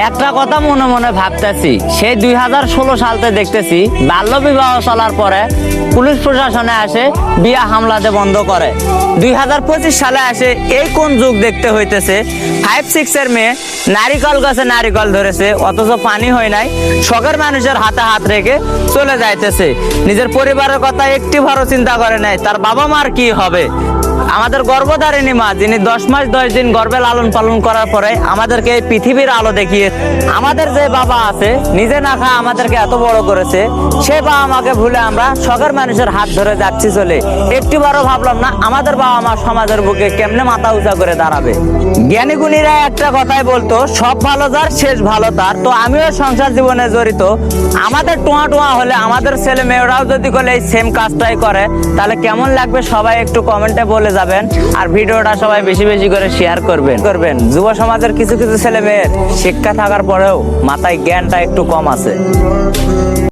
একটা কথা মনে মনে ভাবতেছি, সেই দুই হাজার ষোলো সালতে দেখতেছি, বাল্য বিবাহ চলার পরে পুলিশ প্রশাসনে আসে বিয়া হামলাতে বন্ধ করে। দুই হাজার পঁচিশ সালে আসে, এই কোন যুগ দেখতে হইতেছে? ফাইভ সিক্স এর মেয়ে নারিকল গাছে নারিকল ধরেছে, অথচ পানি হয় নাই, শখের মানুষের হাতে হাত রেখে চলে যাইতেছে। নিজের পরিবারের কথা একটি ভালো চিন্তা করে নাই, তার বাবা মার কি হবে? আমাদের গর্ভধারিণী মা, যিনি দশ মাস দশ দিন গর্ভে লালন পালন করার পরে আমাদেরকে এই পৃথিবীর আলো দেখিয়ে, আমাদের যে বাবা আছে, নিজে না খায় আমাদেরকে এত বড় করেছে, সে বাবা মাকে ভুলে আমরা শখের মানুষের হাত ধরে যাচ্ছি চলে। একটিবারও ভাবলাম না, আমাদের বাবা মা সমাজের বুকে কেমনে মাথা উঁচা করে দাঁড়াবে। জ্ঞানী গুণীরা একটা কথাই বলতো, সব ভালো যার, শেষ ভালো তার। তো আমিও সংসার জীবনে জড়িত, আমাদের টোয়া টোয়া হলে আমাদের ছেলে মেয়েরাও যদি করে এই সেম কাজটাই করে, তাহলে কেমন লাগবে? সবাই একটু কমেন্টে বলে যাবেন আর ভিডিওটা সবাই বেশি বেশি করে শেয়ার করবেন। করবেন। যুব সমাজের কিছু কিছু ছেলে মেয়ের শিক্ষা থাকার পরেও মাথায় জ্ঞানটা একটু কম আছে।